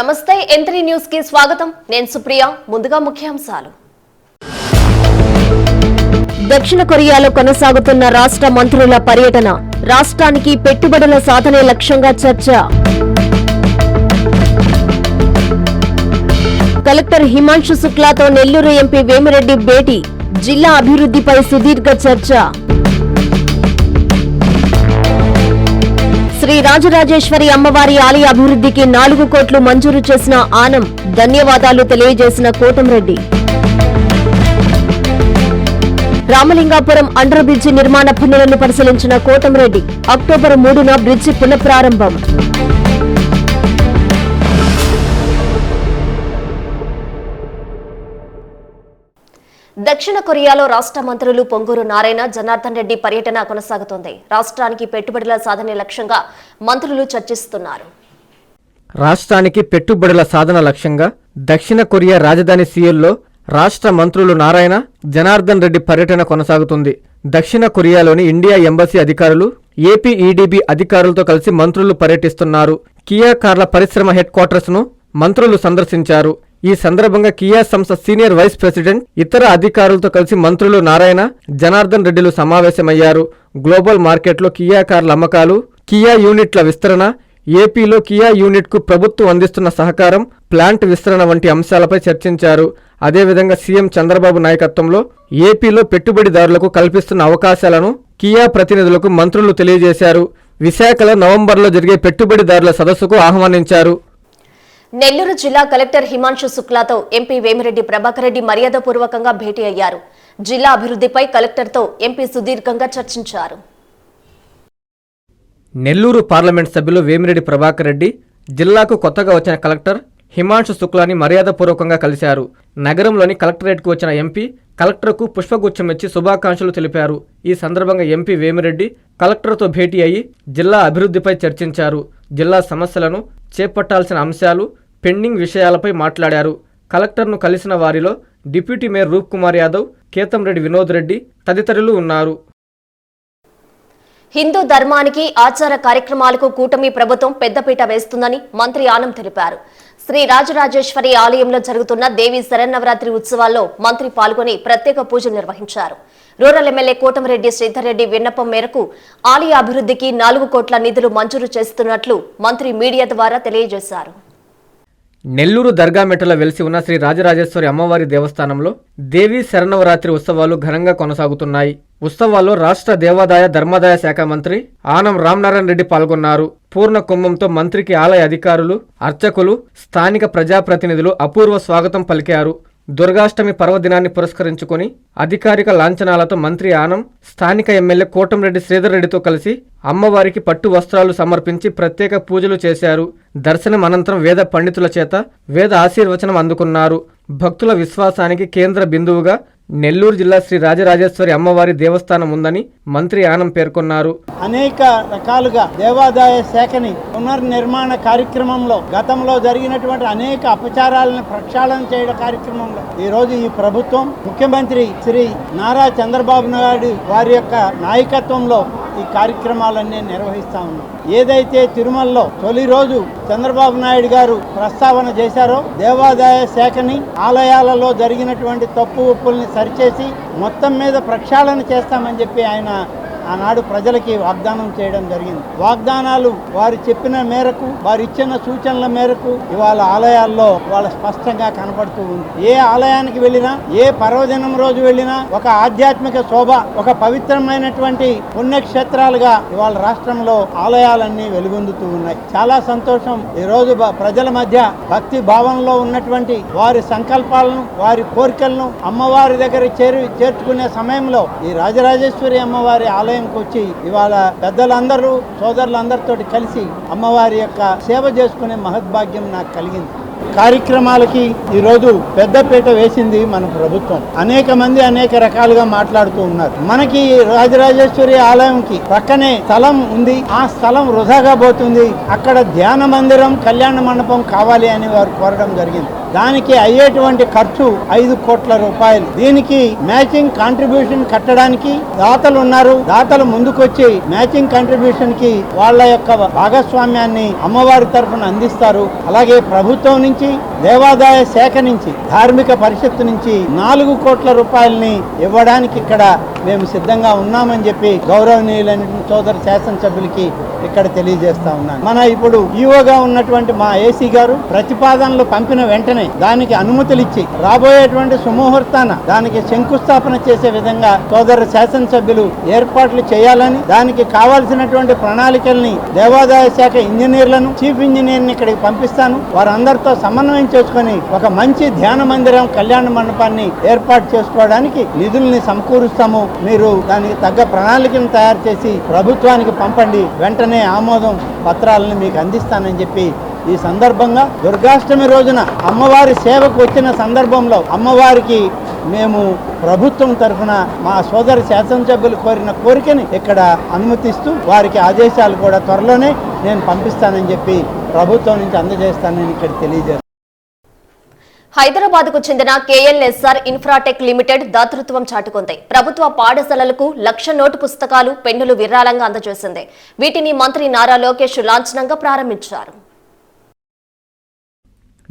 నమస్తే ఎంత్రీ న్యూస్కి స్వాగతం. నేను సుప్రియ ముందుగా ముఖ్యాంశాలు. దక్షిణ కొరియాలో కొనసాగుతున్న రాష్ట్ర మంత్రుల పర్యటన రాష్ట్రానికి పెట్టుబడుల సాధనే లక్ష్యంగా చర్చ. కలెక్టర్ హిమాంశు శుక్లాతో నెల్లూరు ఎంపీ వేమిరెడ్డి భేటీ జిల్లా అభివృద్ధిపై సుదీర్ఘ చర్చ. శ్రీ రాజరాజేశ్వరి అమ్మవారి ఆలయ అభివృద్ధికి నాలుగు కోట్లు మంజూరు చేసిన ఆనం ధన్యవాదాలు తెలియజేసిన కోటంరెడ్డి. రామలింగాపురం అండర్ బ్రిడ్జి నిర్మాణ పనులను పరిశీలించిన కోటంరెడ్డి అక్టోబర్ మూడున బ్రిడ్జి పునఃప్రారంభం. దక్షిణ కొరియాలో రాష్ట్ర మంత్రులు పొంగూరు నారాయణ జనార్దన్ రెడ్డి పర్యటన కొనసాగుతోంది. రాష్ట్రానికి పెట్టుబడుల సాధనే లక్ష్యంగా మంత్రులు చర్చిస్తున్నారు. రాష్ట్రానికి పెట్టుబడుల సాధన లక్ష్యంగా దక్షిణ కొరియా రాజధాని సీఎల్లో రాష్ట్ర మంత్రులు నారాయణ జనార్దన్ రెడ్డి పర్యటన కొనసాగుతుంది. దక్షిణ కొరియాలోని ఇండియా ఎంబసీ అధికారులు ఏపీ ఈడీబీ అధికారులతో కలిసి మంత్రులు పర్యటిస్తున్నారు. కియా కార్ల పరిశ్రమ హెడ్ క్వార్టర్స్ను మంత్రులు సందర్శించారు. ఈ సందర్భంగా కియా సంస్థ సీనియర్ వైస్ ప్రెసిడెంట్ ఇతర అధికారులతో కలిసి మంత్రులు నారాయణ జనార్దన్ రెడ్డిలు సమావేశమయ్యారు. గ్లోబల్ మార్కెట్లో కియా కార్ల అమ్మకాలు కియా యూనిట్ల విస్తరణ ఏపీలో కియా యూనిట్కు ప్రభుత్వం అందిస్తున్న సహకారం ప్లాంట్ విస్తరణ వంటి అంశాలపై చర్చించారు. అదేవిధంగా సీఎం చంద్రబాబు నాయకత్వంలో ఏపీలో పెట్టుబడిదారులకు కల్పిస్తున్న అవకాశాలను కియా ప్రతినిధులకు మంత్రులు తెలియజేశారు. విశాఖలో నవంబర్లో జరిగే పెట్టుబడిదారుల సదస్సుకు ఆహ్వానించారు. నెల్లూరు జిల్లా కలెక్టర్ హిమాంశు శుక్లాతో ఎంపీ వేమిరెడ్డి ప్రభాకర్ రెడ్డి మర్యాదపూర్వకంగా భేటీ అయ్యారు. జిల్లా అభివృద్ధిపై కలెక్టర్తో ఎంపీ సుదీర్ఘంగా చర్చించారు. నెల్లూరు పార్లమెంట్ సభ్యులు వేమిరెడ్డి ప్రభాకర్ రెడ్డి జిల్లాకు కొత్తగా వచ్చిన కలెక్టర్ హిమాంశు శుక్లాని మర్యాదపూర్వకంగా కలిశారు. నగరంలోని కలెక్టరేట్కు వచ్చిన ఎంపీ కలెక్టర్కు పుష్పగుచ్చం ఇచ్చి శుభాకాంక్షలు తెలిపారు. ఈ సందర్భంగా ఎంపీ వేమిరెడ్డి కలెక్టర్తో భేటీ అయ్యి జిల్లా అభివృద్ధిపై చర్చించారు. జిల్లా సమస్యలను చేపట్టాల్సిన అంశాలు పెండింగ్ విషయాలపై మాట్లాడారు. కలెక్టర్ను కలిసిన వారిలో డిప్యూటీ మేయర్ రూప్ కుమార్ యాదవ్ కేతంరెడ్డి వినోద్ రెడ్డి తదితరులు ఉన్నారు. హిందూ ధర్మానికి ఆచార కార్యక్రమాలకు కూటమి ప్రభుత్వం పెద్దపీట వేస్తుందని మంత్రి ఆనం తెలిపారు. శ్రీ రాజరాజేశ్వరి ఆలయంలో జరుగుతున్న దేవి శరన్నవరాత్రి ఉత్సవాల్లో మంత్రి పాల్గొని ప్రత్యేక పూజలు నిర్వహించారు. రూరల్ ఎమ్మెల్యే కోటమిరెడ్డి శ్రీధర్రెడ్డి విన్నపం మేరకు ఆలయ అభివృద్ధికి నాలుగు కోట్ల నిధులు మంజూరు చేస్తున్నట్లు మంత్రి మీడియా ద్వారా తెలియజేశారు. నెల్లూరు దర్గామెట్టలో వెలిసి ఉన్న శ్రీ రాజరాజేశ్వరి అమ్మవారి దేవస్థానంలో దేవీ శరణవరాత్రి ఉత్సవాలు ఘనంగా కొనసాగుతున్నాయి. ఉత్సవాల్లో రాష్ట్ర దేవాదాయ ధర్మాదాయ శాఖ మంత్రి ఆనం రామనారాయణ రెడ్డి పాల్గొన్నారు. పూర్ణ కుంభంతో మంత్రికి ఆలయ అధికారులు అర్చకులు స్థానిక ప్రజాప్రతినిధులు అపూర్వ స్వాగతం పలికారు. దుర్గాష్టమి పర్వదినాన్ని పురస్కరించుకుని అధికారిక లాంఛనాలతో మంత్రి ఆనం స్థానిక ఎమ్మెల్యే కోటంరెడ్డి శ్రీధర్ రెడ్డితో కలిసి అమ్మవారికి పట్టు వస్త్రాలు సమర్పించి ప్రత్యేక పూజలు చేశారు. దర్శనం అనంతరం వేద పండితుల చేత వేద ఆశీర్వచనం అందుకున్నారు. భక్తుల విశ్వాసానికి కేంద్ర బిందువుగా నెల్లూరు జిల్లా శ్రీ రాజరాజేశ్వరి అమ్మవారి దేవస్థానం ఉందని మంత్రి ఆనం పేర్కొన్నారు. అనేక రకాలుగా దేవాదాయ శాఖని పునర్నిర్మాణ కార్యక్రమంలో గతంలో జరిగినటువంటి అనేక అపచారాలను ప్రక్షాళన చేయడం కార్యక్రమంలో ఈ రోజు ఈ ప్రభుత్వం ముఖ్యమంత్రి శ్రీ నారా చంద్రబాబు నాయుడు వారి యొక్క నాయకత్వంలో ఈ కార్యక్రమాలన్నీ నిర్వహిస్తా ఉన్నాం ఏదైతే తిరుమలలో తొలి రోజు చంద్రబాబు నాయుడు గారు ప్రస్తావన చేశారో దేవాదాయ శాఖని ఆలయాలలో జరిగినటువంటి తప్పు ఒప్పుల్ని సరిచేసి మొత్తం మీద ప్రక్షాళన చేస్తామని చెప్పి ఆయన ఆనాడు ప్రజలకి వాగ్దానం చేయడం జరిగింది. వాగ్దానాలు వారు చెప్పిన మేరకు వారు ఇచ్చిన సూచనల మేరకు ఇవాళ ఆలయాల్లో వాళ్ళ స్పష్టంగా కనబడుతూ ఉంది. ఏ ఆలయానికి వెళ్ళినా ఏ పర్వదినం రోజు వెళ్ళినా ఒక ఆధ్యాత్మిక శోభ ఒక పవిత్రమైనటువంటి పుణ్యక్షేత్రాలుగా ఇవాళ రాష్ట్రంలో ఆలయాలన్నీ వెలుగొందుతూ ఉన్నాయి. చాలా సంతోషం ఈ రోజు ప్రజల మధ్య భక్తి భావంలో ఉన్నటువంటి వారి సంకల్పాలను వారి కోరికలను అమ్మవారి దగ్గర చేరి చేర్చుకునే సమయంలో ఈ రాజరాజేశ్వరి అమ్మవారి ఆలయం ఆలయంకి వచ్చి ఇవాళ పెద్దలందరూ సోదరులందరితో కలిసి అమ్మవారి యొక్క సేవ చేసుకునే మహద్భాగ్యం నాకు కలిగింది. కార్యక్రమాలకి ఈరోజు పెద్దపీట వేసింది మన ప్రభుత్వం. అనేక మంది అనేక రకాలుగా మాట్లాడుతూ ఉన్నారు. మనకి రాజరాజేశ్వరి ఆలయంకి పక్కనే స్థలం ఉంది. ఆ స్థలం వృధాగా పోతుంది. అక్కడ ధ్యాన మందిరం కళ్యాణ మండపం కావాలి అని వారు కోరడం జరిగింది. దానికి అయ్యేటువంటి ఖర్చు ఐదు కోట్ల రూపాయలు. దీనికి మ్యాచింగ్ కాంట్రిబ్యూషన్ కట్టడానికి దాతలు ఉన్నారు. దాతలు ముందుకొచ్చి మ్యాచింగ్ కాంట్రిబ్యూషన్కి వాళ్ళ యొక్క భాగస్వామ్యాన్ని అమ్మవారి తరఫున అందిస్తారు. అలాగే ప్రభుత్వం నుంచి దేవాదాయ శాఖ నుంచి ధార్మిక పరిషత్తు నుంచి నాలుగు కోట్ల రూపాయలని ఇవ్వడానికి ఇక్కడ మేము సిద్ధంగా ఉన్నామని చెప్పి గౌరవనీయులైన శాసన శాసనసభ్యులకి ఇక్కడ తెలియజేస్తా ఉన్నాను. మన ఇప్పుడు ఈఓగా ఉన్నటువంటి మా ఏసీ గారు ప్రతిపాదనలు పంపిన వెంటనే దానికి అనుమతులు ఇచ్చి రాబోయేటువంటి సుముహూర్తాన దానికి శంకుస్థాపన చేసే విధంగా సోదర శాసనసభ్యులు ఏర్పాట్లు చేయాలని దానికి కావాల్సినటువంటి ప్రణాళికల్ని దేవాదాయ శాఖ ఇంజనీర్లను చీఫ్ ఇంజనీర్ని ఇక్కడికి పంపిస్తాను. వారందరితో సమన్వయం చేసుకొని ఒక మంచి ధ్యాన మందిరం కళ్యాణ మండపాన్ని ఏర్పాటు చేసుకోవడానికి నిధుల్ని సమకూరుస్తాము. మీరు దానికి తగ్గ ప్రణాళికను తయారు చేసి ప్రభుత్వానికి పంపండి. వెంటనే ఆమోదం పత్రాలను మీకు అందిస్తానని చెప్పి ఈ సందర్భంగా దుర్గాష్టమి రోజున అమ్మవారి సేవకు వచ్చిన సందర్భంలో అమ్మవారికి మేము ప్రభుత్వం తరఫున మా సోదర శాసనసభ్యులు కోరిన కోరికని ఇక్కడ అనుమతిస్తూ వారికి ఆదేశాలు కూడా త్వరలోనే నేను పంపిస్తానని చెప్పి ప్రభుత్వం నుంచి అందజేస్తానని ఇక్కడ తెలియజేస్తాను హైదరాబాద్కు చెందిన కేఎల్ఎస్ఆర్ ఇన్ఫ్రాటెక్ లిమిటెడ్ దాతృత్వం చాటుకుంది. ప్రభుత్వ పాఠశాలలకు లక్ష నోటు పుస్తకాలు పెన్నులు విరాళంగా అందజేసింది. వీటిని మంత్రి నారా లోకేష్ లాంఛనంగా ప్రారంభించారు.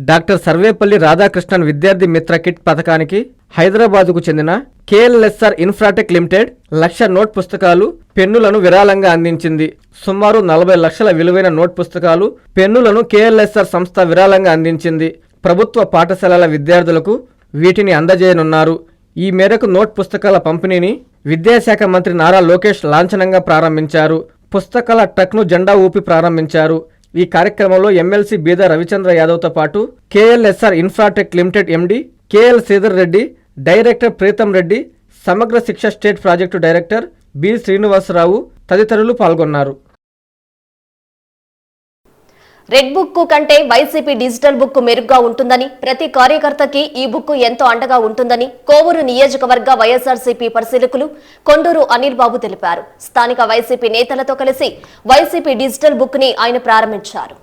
డాక్టర్ సర్వేపల్లి రాధాకృష్ణన్ విద్యార్థి మిత్ర కిట్ పథకానికి హైదరాబాద్కు చెందిన KLSR infratech limited lakh note పుస్తకాలు పెన్నులను విరాళంగా అందించింది. సుమారు నలభై లక్షల విలువైన నోట్ పుస్తకాలు పెన్నులను కేఎల్ఎస్ఆర్ సంస్థ విరాళంగా అందించింది. ప్రభుత్వ పాఠశాలల విద్యార్థులకు వీటిని అందజేయనున్నారు. ఈ మేరకు నోట్ పుస్తకాల పంపిణీని విద్యాశాఖ మంత్రి నారా లోకేష్ లాంఛనంగా ప్రారంభించారు. పుస్తకాల ట్రక్ను జెండా ఊపి ప్రారంభించారు. ఈ కార్యక్రమంలో ఎమ్మెల్సీ బీద రవిచంద్ర యాదవ్తో పాటు KLSR infratech limited MD KL Sridhar Reddy director Preetham Reddy Samagra Shiksha state project director B Srinivasa Rao తదితరులు పాల్గొన్నారు. రెడ్ బుక్ కంటే వైసీపీ డిజిటల్ బుక్ మెరుగ్గా ఉంటుందని ప్రతి కార్యకర్తకి ఈ బుక్ ఎంతో అండగా ఉంటుందని కోవూరు నియోజకవర్గ వైఎస్ఆర్సీపీ పరిశీలకులు కొండూరు అనిల్ బాబు తెలిపారు. స్థానిక వైసీపీ నేతలతో కలిసి వైసీపీ డిజిటల్ బుక్ని ఆయన ప్రారంభించారు.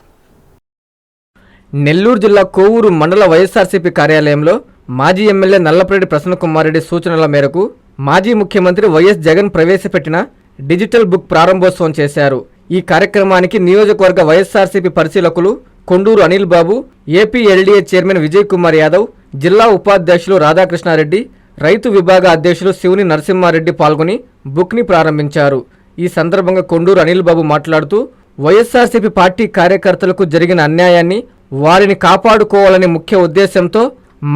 నెల్లూరు జిల్లా కోవూరు మండల వైఎస్ఆర్సీపీ కార్యాలయంలో మాజీ ఎమ్మెల్యే నల్లపరెడ్డి ప్రసన్నకుమారెడ్డి సూచనల మేరకు మాజీ ముఖ్యమంత్రి వైఎస్ జగన్ ప్రవేశపెట్టిన డిజిటల్ బుక్ ప్రారంభోత్సవం చేశారు. ఈ కార్యక్రమానికి నియోజకవర్గ వైఎస్ఆర్సీపీ పరిశీలకులు Konduru Anil Babu AP LDA chairman Vijay Kumar Yadav జిల్లా ఉపాధ్యక్షులు రాధాకృష్ణారెడ్డి రైతు విభాగ అధ్యక్షులు శివుని నరసింహారెడ్డి పాల్గొని బుక్ని ప్రారంభించారు. ఈ సందర్భంగా కొండూరు అనిల్ బాబు మాట్లాడుతూ వైఎస్ఆర్సీపీ పార్టీ కార్యకర్తలకు జరిగిన అన్యాయాన్ని వారిని కాపాడుకోవాలనే ముఖ్య ఉద్దేశంతో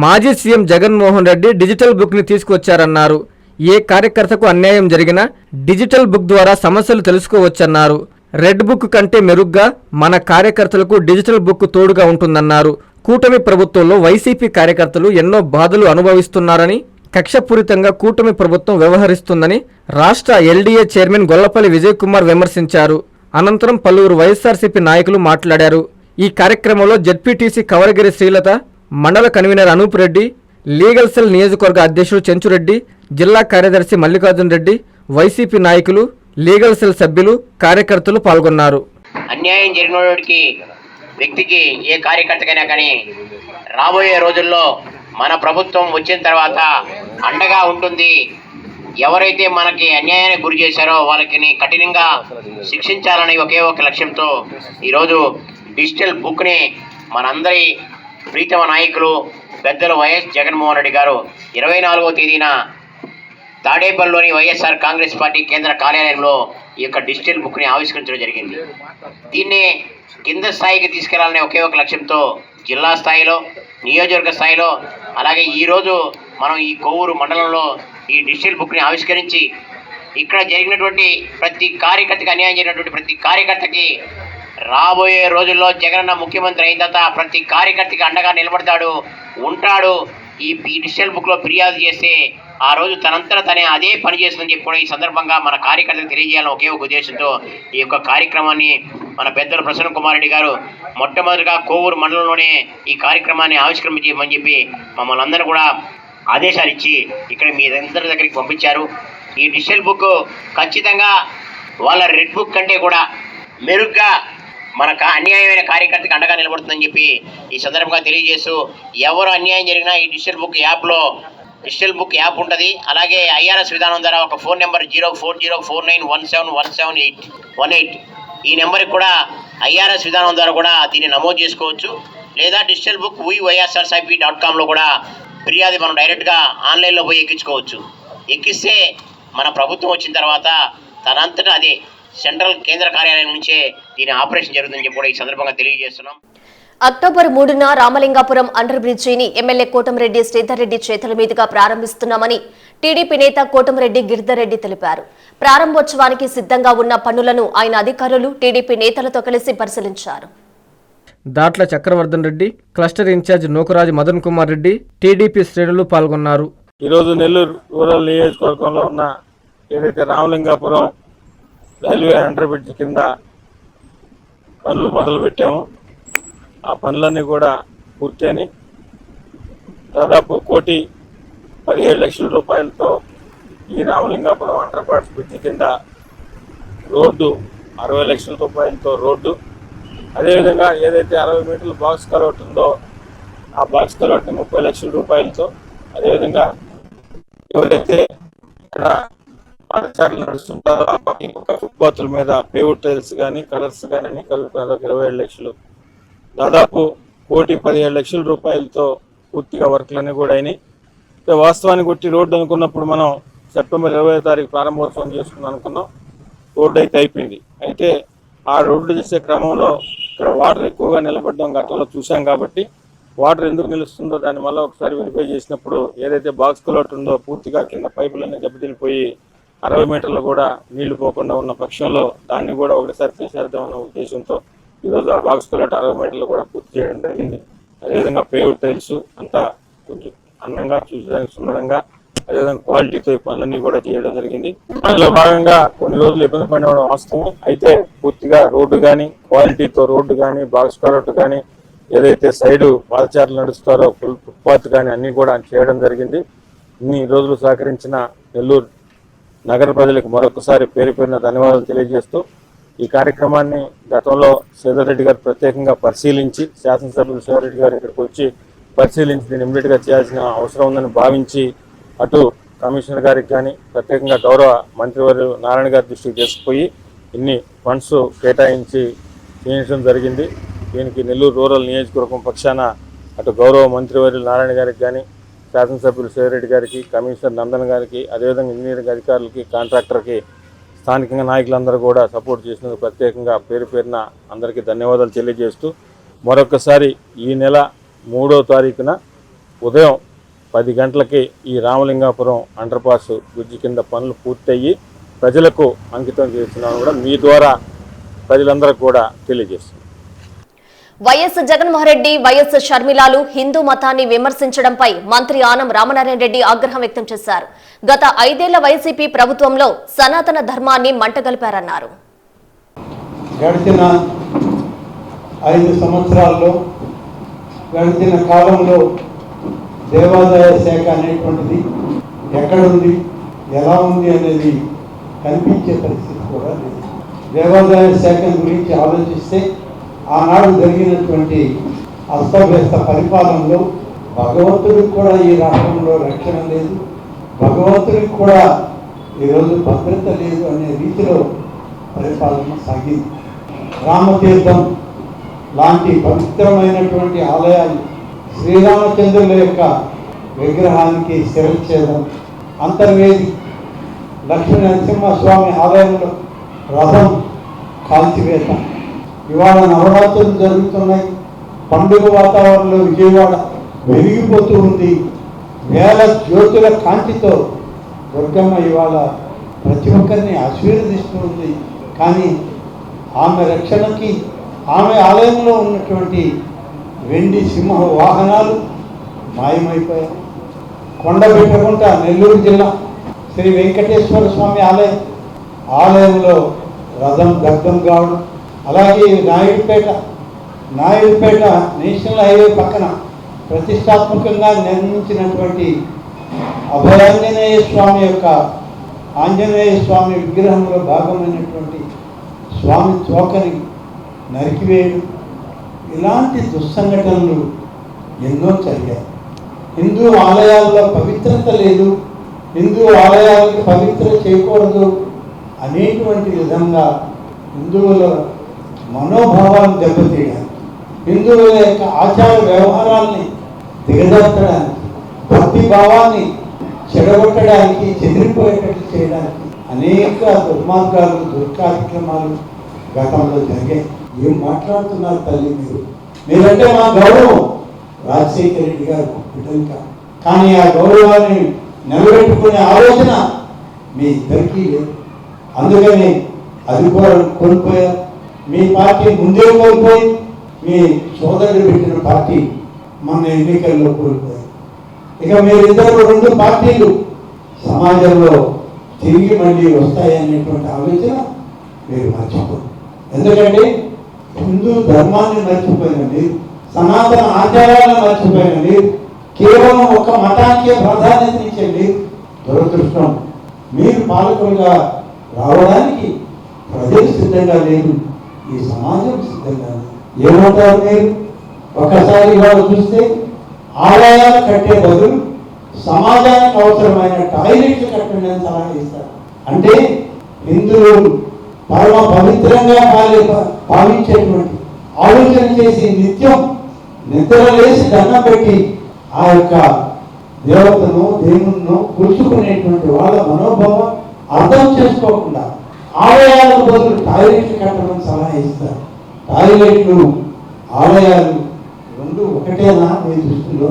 మాజీ సీఎం జగన్మోహన్ రెడ్డి డిజిటల్ బుక్ని తీసుకొచ్చారన్నారు ఏ కార్యకర్తకు అన్యాయం జరిగినా డిజిటల్ బుక్ ద్వారా సమస్యలు తెలుసుకోవచ్చన్నారు. రెడ్ బుక్ కంటే మెరుగ్గా మన కార్యకర్తలకు డిజిటల్ బుక్ తోడుగా ఉంటుందన్నారు. కూటమి ప్రభుత్వంలో వైసీపీ కార్యకర్తలు ఎన్నో బాధలు అనుభవిస్తున్నారని కక్షపూరితంగా కూటమి ప్రభుత్వం వ్యవహరిస్తుందని రాష్ట్ర ఎల్డీఏ చైర్మన్ గొల్లపల్లి విజయ్ కుమార్ విమర్శించారు. అనంతరం పలువురు వైఎస్ఆర్సీపీ నాయకులు మాట్లాడారు. ఈ కార్యక్రమంలో జడ్పీటీసీ కవరగిరి శ్రీలత మండల convener Anoop Reddy legal cell నియోజకవర్గ అధ్యక్షుడు చెంచురెడ్డి జిల్లా కార్యదర్శి మల్లికార్జున్ రెడ్డి వైసీపీ నాయకులు లీగల్ సెల్ సభ్యులు కార్యకర్తలు పాల్గొన్నారు. అన్యాయం జరిగినోడికి వ్యక్తికి ఏ కార్యకర్తకైనా కానీ రాబోయే రోజుల్లో మన ప్రభుత్వం వచ్చిన తర్వాత అండగా ఉంటుంది. ఎవరైతే మనకి అన్యాయానికి గురి చేశారో వాళ్ళకి కఠినంగా శిక్షించాలనే ఒకే ఒక లక్ష్యంతో ఈరోజు డిజిటల్ బుక్ని మనందరి ప్రీతమ నాయకులు పెద్దలు వైఎస్ జగన్మోహన్ రెడ్డి గారు ఇరవై నాలుగో తేదీన తాడేపల్లిలోని వైఎస్ఆర్ కాంగ్రెస్ పార్టీ కేంద్ర కార్యాలయంలో ఈ యొక్క డిజిటల్ బుక్ని ఆవిష్కరించడం జరిగింది. దీన్ని కింద స్థాయికి తీసుకెళ్ళాలనే ఒకే ఒక లక్ష్యంతో జిల్లా స్థాయిలో నియోజకవర్గ స్థాయిలో అలాగే ఈరోజు మనం ఈ కొవ్వూరు మండలంలో ఈ డిజిటల్ బుక్ని ఆవిష్కరించి ఇక్కడ జరిగినటువంటి ప్రతి కార్యకర్తకి అన్యాయం జరిగినటువంటి ప్రతి కార్యకర్తకి రాబోయే రోజుల్లో జగనన్న ముఖ్యమంత్రి అయిన తర్వాత ప్రతి కార్యకర్తకి అండగా నిలబడతాడు ఉంటాడు. ఈ డిజిటల్ బుక్లో ఫిర్యాదు చేస్తే ఆ రోజు తనంతట తనే అదే పని చేస్తుందని చెప్పి కూడా ఈ సందర్భంగా మన కార్యకర్తలకు తెలియజేయాలని ఒకే ఒక ఉద్దేశంతో ఈ యొక్క కార్యక్రమాన్ని మన పెద్దలు ప్రసన్న కుమార్ రెడ్డి గారు మొట్టమొదటిగా కోవూరు మండలంలోనే ఈ కార్యక్రమాన్ని ఆవిష్కరించమని చెప్పి మమ్మల్ని అందరూ కూడా ఆదేశాలు ఇచ్చి ఇక్కడ మీ అందరి దగ్గరికి పంపించారు. ఈ డిజిటల్ బుక్ ఖచ్చితంగా వాళ్ళ రెడ్ బుక్ కంటే కూడా మెరుగ్గా మన అన్యాయమైన కార్యకర్తకి అండగా నిలబడుతుందని చెప్పి ఈ సందర్భంగా తెలియజేస్తూ ఎవరు అన్యాయం జరిగినా ఈ డిజిటల్ బుక్ యాప్లో డిజిటల్ బుక్ యాప్ ఉంటుంది. అలాగే ఐఆర్ఎస్ విధానం ద్వారా ఒక phone number zero four zero four nine one seven one seven eight one eight. ఈ నెంబర్కి కూడా ఐఆర్ఎస్ విధానం ద్వారా కూడా దీన్ని నమోదు చేసుకోవచ్చు. లేదా డిజిటల్ బుక్ వీ డాట్ కామ్లో కూడా ఫిర్యాదు మనం డైరెక్ట్గా ఆన్లైన్లో పోయి ఎక్కించుకోవచ్చు. ఎక్కిస్తే మన ప్రభుత్వం వచ్చిన తర్వాత తనంతటా అదే సెంట్రల్ కేంద్ర కార్యాలయం నుంచే దీని ఆపరేషన్ జరుగుతుందని చెప్పి కూడా ఈ సందర్భంగా తెలియజేస్తున్నాం. అక్టోబర్ మూడున రామలింగాపురం అండర్ బ్రిడ్జిని ఎమ్మెల్యే కోటమిరెడ్డి శ్రీధర్ రెడ్డి చేతుల మీదుగా ప్రారంభిస్తున్నామని టీడీపీ నేత కోటమిరెడ్డి గిరిధర్ రెడ్డి తెలిపారు. ప్రారంభోత్సవానికి సిద్ధంగా ఉన్న పనులను ఆయన అధికారులు టీడీపీ నేతలతో కలిసి పరిశీలించారు. Datla Chakravardhan Reddy cluster incharge Nookaraju Madan Kumar Reddy TDP శ్రేణులు పాల్గొన్నారు. ఈరోజు నెల్లూరు రూరల్ నియోజకవర్గంలో ఉన్న ఏదైతే రామలింగాపురం రైల్వే అండర్ బ్రిడ్జ్ కింద పనులు మొదలు పెట్టాము ఆ పనులన్నీ కూడా పూర్తయినాయి. దాదాపు కోటి పదిహేడు లక్షల రూపాయలతో ఈ రామలింగాపురం అండర్ పాస్ బ్రిడ్జ్ కింద రోడ్డు అరవై లక్షల రూపాయలతో రోడ్డు. అదేవిధంగా ఏదైతే అరవై మీటర్ల బాక్స్ కలవట్ ఉందో ఆ బాక్స్ కలవట్ ముప్పై లక్షల రూపాయలతో అదేవిధంగా ఎవరైతే ఇక్కడ పాదచారులు నడుస్తుంటారో ఆ పక్కన ఫుట్పాత్ల మీద పేవుడ్ టైల్స్ కానీ కలర్స్ కానీ అన్ని కలిపి ఇరవై ఏడు లక్షలు దాదాపు కోటి పదిహేడు లక్షల రూపాయలతో పూర్తిగా వర్క్లన్నీ కూడా అయినాయి. వాస్తవానికి కొట్టి రోడ్డు అనుకున్నప్పుడు మనం సెప్టెంబర్ ఇరవై తారీఖు ప్రారంభోత్సవం చేసుకుందాం అనుకున్నాం. రోడ్డు అయితే అయిపోయింది. అయితే ఆ రోడ్డు చేసే క్రమంలో ఇక్కడ వాటర్ ఎక్కువగా నిలబడడం గతంలో చూసాం కాబట్టి వాటర్ ఎందుకు నిలుస్తుందో దాని వల్ల ఒకసారి వెరిఫై చేసినప్పుడు ఏదైతే బాక్స్ కొలట్ ఉందో పూర్తిగా కింద పైపులన్నీ దెబ్బతినిపోయి అరవై మీటర్లు కూడా నీళ్ళు పోకుండా ఉన్న పక్షంలో దాన్ని కూడా ఒకటిసారి తీసేద్దామన్న ఉద్దేశంతో ఈరోజు ఆ బాక్స్ కొలట్ అరవై మీటర్లు కూడా పూర్తి చేయడం జరిగింది. అదేవిధంగా పేవ్ టైల్స్ అంతా కొంచెం అందంగా చూసేదానికి సుందరంగా అదేవిధంగా క్వాలిటీతో పనులన్నీ కూడా చేయడం జరిగింది. అందులో భాగంగా కొన్ని రోజులు ఇబ్బంది పడడం వాస్తవం. అయితే పూర్తిగా రోడ్డు కానీ క్వాలిటీతో రోడ్డు కానీ బాక్స్ కలట్ కానీ ఏదైతే సైడ్ పాదచారులు నడుస్తారో ఫుల్ ఫుట్పాత్ కానీ అన్ని కూడా చేయడం జరిగింది. ఇన్ని రోజులు సహకరించిన నెల్లూరు నగర ప్రజలకు మరొకసారి పేరు పేరున ధన్యవాదాలు తెలియజేస్తూ ఈ కార్యక్రమాన్ని గతంలో సేదరెడ్డి గారు ప్రత్యేకంగా పరిశీలించి శాసనసభ్యులు సేదరెడ్డి గారు ఇక్కడికి వచ్చి పరిశీలించి దీన్ని ఇమ్మీడియట్గా చేయాల్సిన అవసరం ఉందని భావించి అటు కమిషనర్ గారికి కానీ ప్రత్యేకంగా గౌరవ మంత్రివర్యులు నారాయణ గారి దృష్టికి తీసుకుపోయి ఇన్ని ఫండ్స్ కేటాయించి చేయించడం జరిగింది. దీనికి నెల్లూరు రూరల్ నియోజకవర్గం పక్షాన అటు గౌరవ మంత్రివర్యులు నారాయణ గారికి కానీ శాసనసభ్యులు శివరెడ్డి గారికి కమిషనర్ నందన్ గారికి అదేవిధంగా ఇంజనీరింగ్ అధికారులకి కాంట్రాక్టర్కి స్థానికంగా నాయకులందరూ కూడా సపోర్ట్ చేసినందుకు ప్రత్యేకంగా పేరు పేరున అందరికీ ధన్యవాదాలు తెలియజేస్తూ మరొకసారి ఈ నెల మూడో తారీఖున ఉదయం పది గంటలకి ఈ రామలింగాపురం అండర్పాస్ బ్రిడ్జి కింద పనులు పూర్తయ్యి ప్రజలకు అంకితం చేస్తున్నాను కూడా మీ ద్వారా ప్రజలందరికీ కూడా తెలియజేస్తున్నాను వైఎస్ జగన్మోహన్ రెడ్డి వైఎస్ షర్మిలాలు హిందూ మతాన్ని విమర్శించడంపై మంత్రి ఆనం రామనారాయణ రెడ్డి ఆగ్రహం వ్యక్తం చేశారు. గత ఐదేళ్ళ వైసీపీ ప్రభుత్వంలో సనాతన ధర్మాన్ని మంటగలిపారన్నారు. గడిచిన ఐదు సంవత్సరాల్లో గడిచిన కాలంలో దేవాదాయ శాఖ అనేటువంటిది ఎక్కడుంది ఎలా ఉంది అనేది కనిపించే పరిస్థితి కూడా లేదు. దేవాదాయ శాఖ గురించి ఆలోచిస్తే ఆనాడు జరిగినటువంటి అస్తవ్యస్త పరిపాలనలో భగవంతుడికి కూడా ఈ రాష్ట్రంలో రక్షణ లేదు. భగవంతుడికి కూడా ఈరోజు భద్రత లేదు అనే రీతిలో పరిపాలన సాగింది. రామతీర్థం లాంటి పవిత్రమైనటువంటి ఆలయాలు శ్రీరామచంద్రుల యొక్క విగ్రహానికి శిరచ్ఛేదం అంతర్వేది లక్ష్మీ నరసింహస్వామి ఆలయంలో రథం కాల్చివేత ఇవాళ నవరాత్రులు జరుగుతున్నాయి. పండుగ వాతావరణంలో విజయవాడ వెలిగిపోతూ ఉంది. వేల జ్యోతుల కాంతితో దుర్గమ్మ ఇవాళ ప్రతి ఒక్కరిని ఆశీర్వదిస్తూ ఉంది. కానీ ఆమె రక్షణకి ఆమె ఆలయంలో ఉన్నటువంటి వెండి సింహ వాహనాలు మాయమైపోయాయి. కొండబిట్టకుంట నెల్లూరు జిల్లా శ్రీ వెంకటేశ్వర స్వామి ఆలయం. ఆలయంలో రథం దగ్ధం కావడం అలాగే నాయుడుపేట నాయుడుపేట నేషనల్ హైవే పక్కన ప్రతిష్టాత్మకంగా నిర్మించినటువంటి అభయాంజనేయ స్వామి యొక్క ఆంజనేయ స్వామి విగ్రహంలో భాగమైనటువంటి స్వామి చోకని నరికివేయడం. ఇలాంటి దుస్సంఘటనలు ఎన్నో జరిగాయి. హిందూ ఆలయాల్లో పవిత్రత లేదు. హిందూ ఆలయాలకు పవిత్ర చేయకూడదు అనేటువంటి విధంగా హిందువుల మనోభావాన్ని దెబ్బతీయడానికి హిందువుల యొక్క ఆచార వ్యవహారాల్ని దిగజార్చడానికి భక్తి భావాన్ని చెడగొట్టడానికి చెదిరిపోయేటట్లు చేయడానికి అనేక దుర్మార్గాలు దుర్కార్యక్రమాలు గతంలో జరిగాయి. ఏం మాట్లాడుతున్నారు తల్లి మీరు? మీరంటే మా గౌరవం. రాజశేఖర రెడ్డి గారు బిడ్డలుగా కానీ ఆ గౌరవాన్ని నిలబెట్టుకునే ఆలోచన మీ ఇద్దరికీ లేదు. అందుకని అధికారం కోల్పోయారు. మీ పార్టీ ముందే కోల్పోయి మీ సోదరుడు పెట్టిన పార్టీ మన ఎన్నికల్లో కోల్పోయి ఇక మీరిద్దరు రెండు పార్టీలు సమాజంలో తిరిగి మళ్ళీ వస్తాయనేటువంటి ఆలోచన మీరు మర్చిపోరు. ఎందుకంటే హిందూ ధర్మాన్ని మర్చిపోయిన మీరు సనాతన ఆచారాలను మర్చిపోయిన మీరు కేవలం ఒక మతానికే ప్రాధాన్యత ఇచ్చండి దురదృష్టం. మీరు పాలకులుగా రావడానికి ప్రజలు సిద్ధంగా లేరు. ఈ సమాజం సిద్ధంగా ఏమంటారు మీరు? ఒకసారి ఇవాళ చూస్తే ఆలయాలు కట్టే బదులు సమాజానికి అవసరమైన టాయిలెట్లు కట్టండి అని సలహా ఇస్తారు అంటే హిందువులు పరమ పవిత్రంగా పాలే భావించేటువంటి ఆలోచన చేసి నిత్యం నిద్ర లేచి దండం పెట్టి ఆ యొక్క దేవతను దేవుణ్ణు పులుచుకునేటువంటి వాళ్ళ మనోభావం అర్థం చేసుకోకుండా ఆలయాలకు బదులు టాయిలెట్లు కట్టమని సలహా ఇస్తారు. టాయిలెట్లు ఆలయాలు రెండు ఒకటేనా? మీ దృష్టిలో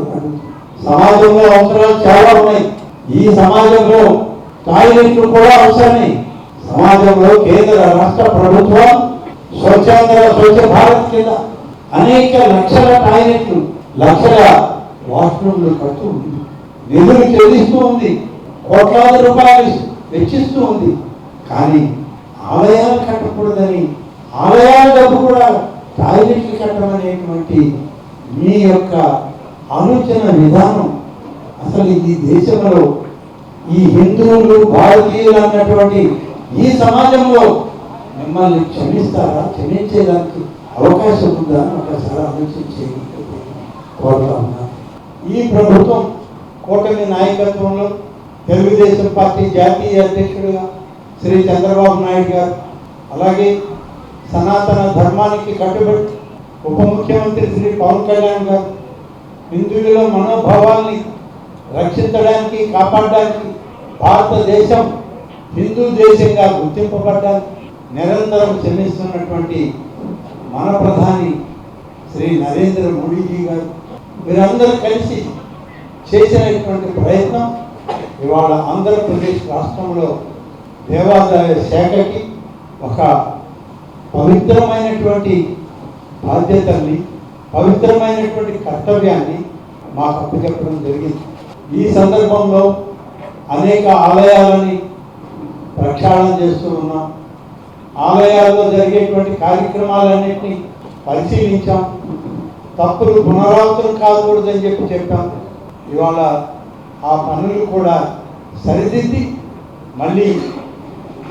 సమాజంలో అవసరాలు చాలా ఉన్నాయి. ఈ సమాజంలో టాయిలెట్లు కూడా అవసరమే. సమాజంలో కేంద్ర రాష్ట్ర ప్రభుత్వం స్వచ్ఛాంధ్ర స్వచ్ఛ భారత్ కింద అనేక లక్షల టాయిలెట్లు లక్షల వాష్రూమ్లు కడుతూ ఉంది. నిధులు చెల్లిస్తూ ఉంది. కోట్లాది రూపాయలు వెచ్చిస్తూ ఉంది. కానీ ఆలయాలు కట్టకూడదని ఆలయాల డబ్బు కూడా టాయిలెట్లు కట్టమనేటువంటి మీ యొక్క ఆలోచన విధానం అసలు ఈ దేశంలో ఈ హిందువులు భారతీయులు అన్నటువంటి ఈ సమాజంలో మిమ్మల్ని క్షమిస్తారా క్షమించేదానికి అవకాశం ఉందా అని ఒకసారి ఆలోచించే కోరుతా ఉన్నా. ఈ ప్రభుత్వం కూటమి నాయకత్వంలో తెలుగుదేశం పార్టీ జాతీయ అధ్యక్షుడిగా శ్రీ చంద్రబాబు నాయుడు గారు. అలాగే సనాతన ధర్మానికి కట్టుబడి ఉప ముఖ్యమంత్రి శ్రీ పవన్ కళ్యాణ్ గారు. హిందువుల మనోభావాల్ని రక్షించడానికి కాపాడడానికి భారతదేశం హిందూ దేశంగా గుర్తింపబడ్డానికి నిరంతరం శ్రమిస్తున్నటువంటి మన ప్రధాని శ్రీ నరేంద్ర మోడీజీ గారు. వీరందరూ కలిసి చేసినటువంటి ప్రయత్నం ఇవాళ ఆంధ్రప్రదేశ్ రాష్ట్రంలో దేవాదాయ శాఖకి ఒక పవిత్రమైనటువంటి బాధ్యతల్ని పవిత్రమైనటువంటి కర్తవ్యాన్ని మాకు అప్పచెప్పడం జరిగింది. ఈ సందర్భంలో అనేక ఆలయాలని ప్రక్షాళన చేస్తూ ఉన్నాం. ఆలయాల్లో జరిగేటువంటి కార్యక్రమాలన్నింటినీ పరిశీలించాం. తప్పులు పునరావృతం కాకూడదని చెప్పి చెప్పాం. ఇవాళ ఆ పనులు కూడా సరిదిద్ది మళ్ళీ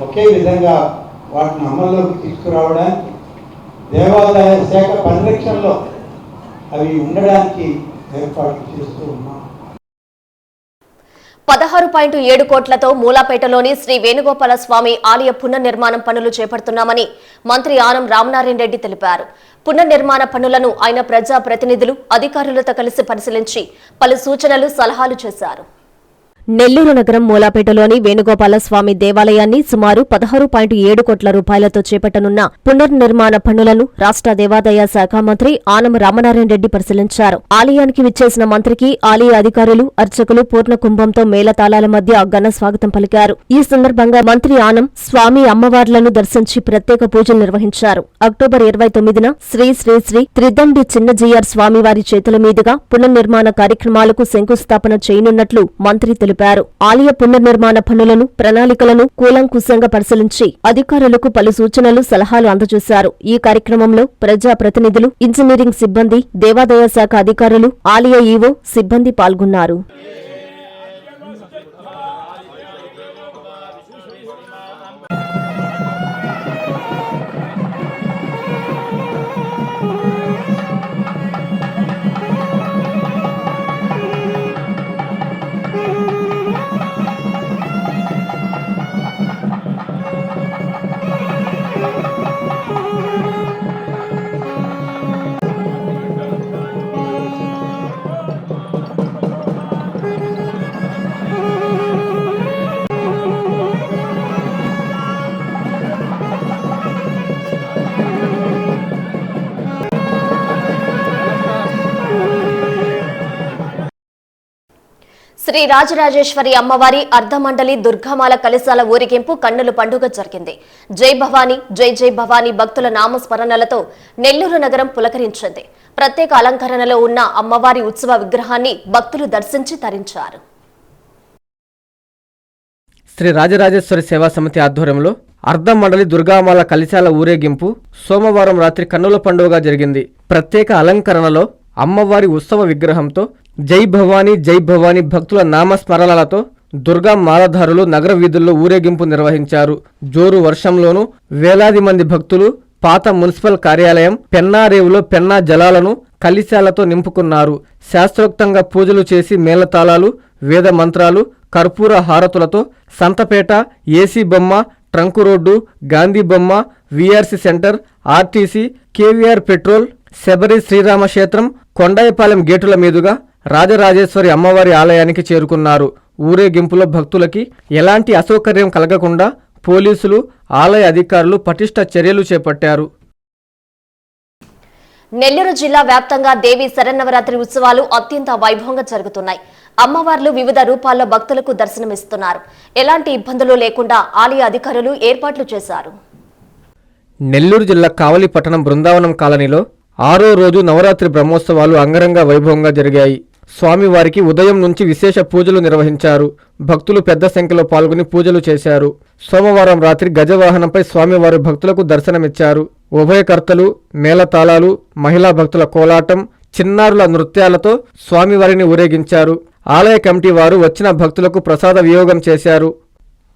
ఒకే విధంగా వాటిని అమల్లోకి తీసుకురావడానికి దేవాదాయ శాఖ పరిరక్షణలో అవి ఉండడానికి ఏర్పాట్లు చేస్తూ ఉన్నాం. పదహారు పాయింట్ ఏడు కోట్లతో మూలాపేటలోని శ్రీ వేణుగోపాల స్వామి ఆలయ పునర్నిర్మాణం పనులు చేపడుతున్నామని మంత్రి ఆనం రామనారాయణ రెడ్డి తెలిపారు. పునర్నిర్మాణ పనులను ఆయన ప్రజా ప్రతినిధులు అధికారులతో కలిసి పరిశీలించి పలు సూచనలు సలహాలు చేశారు. నెల్లూరు నగరం మూలాపేటలోని వేణుగోపాల స్వామి దేవాలయాన్ని సుమారు పదహారు పాయింట్ ఏడు కోట్ల రూపాయలతో చేపట్టనున్న పునర్నిర్మాణ పనులను రాష్ట్ర దేవాదాయ శాఖ మంత్రి ఆనం రామనారాయణ రెడ్డి పరిశీలించారు. ఆలయానికి విచ్చేసిన మంత్రికి ఆలయ అధికారులు అర్చకులు పూర్ణ కుంభంతో మేళతాళాల మధ్య ఘన స్వాగతం పలికారు. ఈ సందర్భంగా మంత్రి ఆనం స్వామి అమ్మవార్లను దర్శించి ప్రత్యేక పూజలు నిర్వహించారు. అక్టోబర్ ఇరవై తొమ్మిదిన శ్రీ శ్రీ శ్రీ త్రిదండి చిన్నజీఆర్ స్వామివారి చేతుల మీదుగా పునర్నిర్మాణ కార్యక్రమాలకు శంకుస్థాపన చేయనున్నట్లు మంత్రి తెలిపారు. ఆలయ పునర్నిర్మాణ పనులను ప్రణాళికలను కూలంకుశంగా పరిశీలించి అధికారులకు పలు సూచనలు సలహాలు అందజేశారు. ఈ కార్యక్రమంలో ప్రజా ప్రతినిధులు ఇంజనీరింగ్ సిబ్బంది దేవాదాయ శాఖ అధికారులు ఆలయ ఈవో సిబ్బంది పాల్గొన్నారు. శ్రీ రాజరాజేశ్వరి అమ్మవారి అర్ధమండలి దుర్గామాల కలిశాల ఊరేగింపు కన్నుల పండుగ జరిగింది. జై భవానీ జై జై భవానీ భక్తుల నామస్మరణలతో నెల్లూరు నగరం పులకరించింది. ప్రత్యేక అలంకరణలో ఉన్న అమ్మవారి ఉత్సవ విగ్రహాన్ని భక్తులు దర్శించి తరించారు. శ్రీ రాజరాజేశ్వరి సేవా సమితి ఆధ్వర్యంలో అర్ధం మండలి దుర్గామాల కలిశాల ఊరేగింపు సోమవారం రాత్రి కన్నుల పండుగగా జరిగింది. ప్రత్యేక అలంకరణలో అమ్మవారి ఉత్సవ విగ్రహంతో జై భవానీ జై భవానీ భక్తుల నామస్మరణలతో దుర్గా మాలధారులు నగర వీధుల్లో ఊరేగింపు నిర్వహించారు. జోరు వర్షంలోనూ వేలాది మంది భక్తులు పాత మున్సిపల్ కార్యాలయం పెన్నారేవులో పెన్నా జలాలను కలిశాలతో నింపుకున్నారు. శాస్త్రోక్తంగా పూజలు చేసి మేళతాళాలు వేద మంత్రాలు కర్పూర హారతులతో సంతపేట ఏసీ బొమ్మ ట్రంకు రోడ్డు గాంధీ బొమ్మ VRC centre RTC KVR petrol Sabari Srirama క్షేత్రం కొండాయిపాలెం గేటుల మీదుగా రాజరాజేశ్వరి అమ్మవారి ఆలయానికి చేరుకున్నారు. ఊరేగింపులో భక్తులకి ఎలాంటి అసౌకర్యం కలగకుండా పోలీసులు ఆలయ అధికారులు పటిష్ట చర్యలు చేపట్టారు. నెల్లూరు జిల్లా వ్యాప్తంగా దేవి శరన్నవరాత్రి ఉత్సవాలు అత్యంత వైభవంగా జరుగుతున్నాయి. అమ్మవార్లు వివిధ రూపాల్లో భక్తులకు దర్శనమిస్తున్నారు. ఎలాంటి ఇబ్బందులు లేకుండా ఆలయ అధికారులు ఏర్పాట్లు చేశారు. నెల్లూరు జిల్లా కావలి పట్టణం బృందావనం కాలనీలో ఆరో రోజు నవరాత్రి బ్రహ్మోత్సవాలు అంగరంగ వైభవంగా జరిగాయి. స్వామివారికి ఉదయం నుంచి విశేష పూజలు నిర్వహించారు. భక్తులు పెద్ద సంఖ్యలో పాల్గొని పూజలు చేశారు. సోమవారం రాత్రి గజవాహనంపై స్వామివారు భక్తులకు దర్శనమిచ్చారు. ఉభయకర్తలు మేళతాళాలు మహిళా భక్తుల కోలాటం చిన్నారుల నృత్యాలతో స్వామివారిని ఊరేగించారు. ఆలయ కమిటీ వారు వచ్చిన భక్తులకు ప్రసాద వియోగం చేశారు.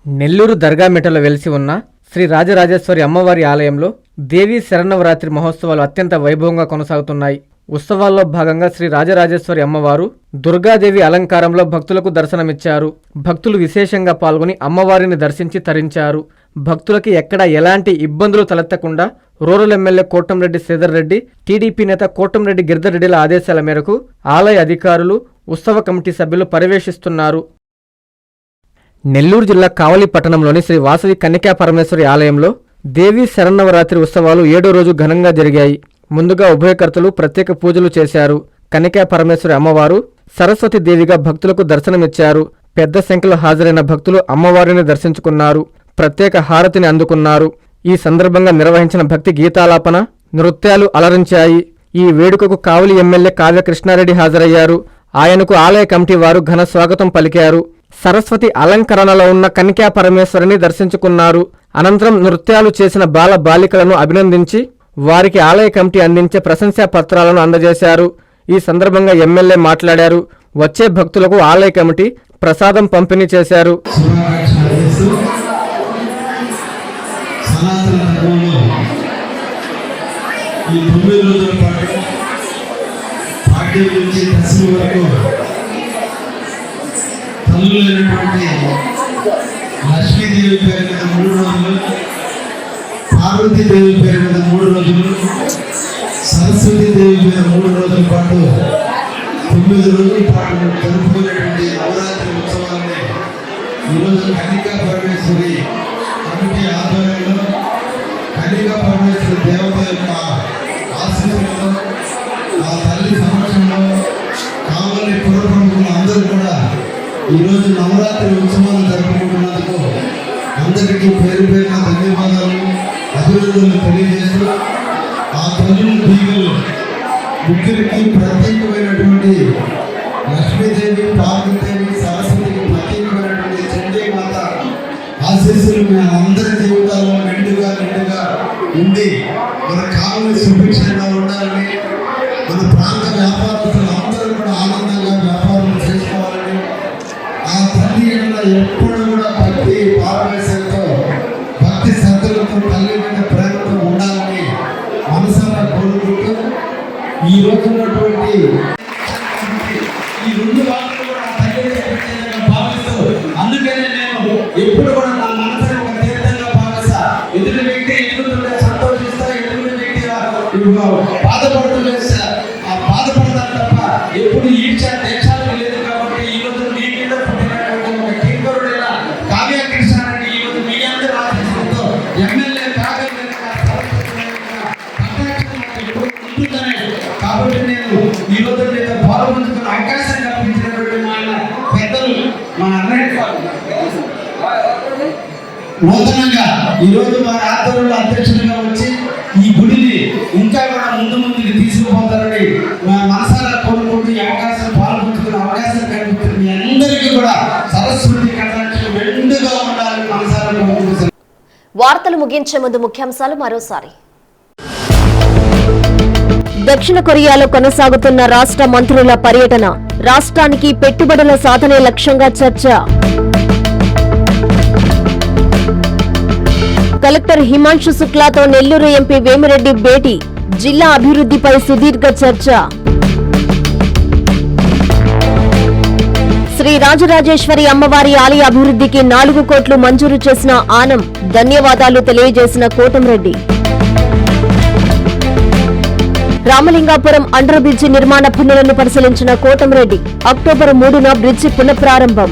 నెల్లూరు దర్గామెటలో వెలిసి ఉన్న శ్రీ రాజరాజేశ్వరి అమ్మవారి ఆలయంలో దేవీ శరణవరాత్రి మహోత్సవాలు అత్యంత వైభవంగా కొనసాగుతున్నాయి. ఉత్సవాల్లో భాగంగా శ్రీ రాజరాజేశ్వరి అమ్మవారు దుర్గాదేవి అలంకారంలో భక్తులకు దర్శనమిచ్చారు. భక్తులు విశేషంగా పాల్గొని అమ్మవారిని దర్శించి తరించారు. భక్తులకి ఎక్కడా ఎలాంటి ఇబ్బందులు తలెత్తకుండా rural MLA Kotamreddy Sridhar Reddy TDP నేత కోటంరెడ్డి గిరిధర్రెడ్డిల ఆదేశాల మేరకు ఆలయ అధికారులు ఉత్సవ కమిటీ సభ్యులు పర్యవేషిస్తున్నారు నెల్లూరు జిల్లా కావలి పట్టణంలోని శ్రీ వాసవి కన్యకా పరమేశ్వరి ఆలయంలో దేవీ శరన్నవరాత్రి ఉత్సవాలు ఏడో రోజు ఘనంగా జరిగాయి. ముందుగా ఉభయకర్తలు ప్రత్యేక పూజలు చేశారు. కనికా పరమేశ్వరి అమ్మవారు సరస్వతి దేవిగా భక్తులకు దర్శనమిచ్చారు. పెద్ద సంఖ్యలో హాజరైన భక్తులు అమ్మవారిని దర్శించుకున్నారు. ప్రత్యేక హారతిని అందుకున్నారు. ఈ సందర్భంగా నిర్వహించిన భక్తి గీతాలాపన నృత్యాలు అలరించాయి. ఈ వేడుకకు కావలి ఎమ్మెల్యే కావ్య కృష్ణారెడ్డి హాజరయ్యారు. ఆయనకు ఆలయ కమిటీ వారు ఘన స్వాగతం పలికారు. సరస్వతి అలంకరణలో ఉన్న కన్యకా పరమేశ్వరిని దర్శించుకున్నారు. అనంతరం నృత్యాలు చేసిన బాల బాలికలను అభినందించి వారికి ఆలయ కమిటీ అందించే ప్రశంసా పత్రాలను అందజేశారు. ఈ సందర్భంగా ఎమ్మెల్యే మాట్లాడారు. వచ్చే భక్తులకు ఆలయ కమిటీ ప్రసాదం పంపిణీ చేశారు. ఈ తొమ్మిది రోజుల పాటు పాడ్యం నుంచి దశమి వరకు తల్లులైనటువంటి లక్ష్మీదేవి పేరు మూడు రోజులు పార్వతీ దేవి పేరు మీద మూడు రోజులు సరస్వతీదేవి మీద మూడు రోజుల పాటు తొమ్మిది రోజుల పాటు జరుపుకునేటువంటి నవరాత్రి ఉత్సవాన్ని ఈరోజు కన్నికా పరమేశ్వరి కమిటీ ఆధ్వర్యంలో కన్నికా పరమేశ్వరి దేవత యొక్క ఆశీస్సులతో ఆ తల్లి సమక్షంలో కావాలి పుర అందరూ కూడా ఈరోజు నవరాత్రి ఉత్సవాలు జరుపుకుంటున్నందుకు అందరికీ పేరు అభినందనలు తెలియజేస్తూ ఆ తల్లి దీవులు ముగ్గురికి ప్రత్యేకమైనటువంటి లక్ష్మీదేవి పార్వతీదేవి సరస్వతికి ప్రత్యేకమైనటువంటి చండీ మాత ఆశీస్సులు మన అందరి జీవితాల్లో నిండుగా నిండుగా ఉండి మన కావలి సుభిక్షంగా ఎదుగుతుంటే సంతోషిస్తా ఎదుగుతున్న వ్యక్తి బాధపడుతుంటే ఆ బాధపడతాను తప్ప ఎప్పుడు ఈడ్చా నేర్చాలని లేదు కాబట్టి ఈ రోజు మీ మీద పుట్టినటువంటి ఒక కింకరుడైన కావ్య కృష్ణ అని ఈ రోజు మీ నూతనంగా ఈరోజు మా ఆధ్వర్యంలో అధ్యక్షుడిగా వచ్చి ఈ గుడిని ఇంకా కూడా ముందు ముందుకు తీసుకుపోతారని మనసారా కోరుకుంటూ ఈ అవకాశం పాల్గొంటున్న అవకాశం కల్పిస్తున్న మీ అందరికీ కూడా సరస్వతి కటాక్షం మెండుగా ఉండాలని మనసారా కోరుకుంటున్నాను. వార్తలు ముగించే ముందు ముఖ్యాంశాలు మరోసారి. దక్షిణ కొరియాలో కొనసాగుతున్న రాష్ట్ర మంత్రుల పర్యటన రాష్ట్రానికి పెట్టుబడుల సాధనే లక్ష్యంగా చర్చ. కలెక్టర్ హిమాంశు శుక్లాతో నెల్లూరు ఎంపీ వేమిరెడ్డి భేటీ. జిల్లా అభివృద్ధిపై సుదీర్ఘ చర్చ. శ్రీ రాజరాజేశ్వరి అమ్మవారి ఆలయ అభివృద్ధికి నాలుగు కోట్లు మంజూరు చేసిన ఆనం ధన్యవాదాలు తెలియజేసిన కోటంరెడ్డి. రామలింగాపురం అండర్ బ్రిడ్జి నిర్మాణ పనులను పరిశీలించిన కోటంరెడ్డి అక్టోబర్ మూడున బ్రిడ్జి పునఃప్రారంభం.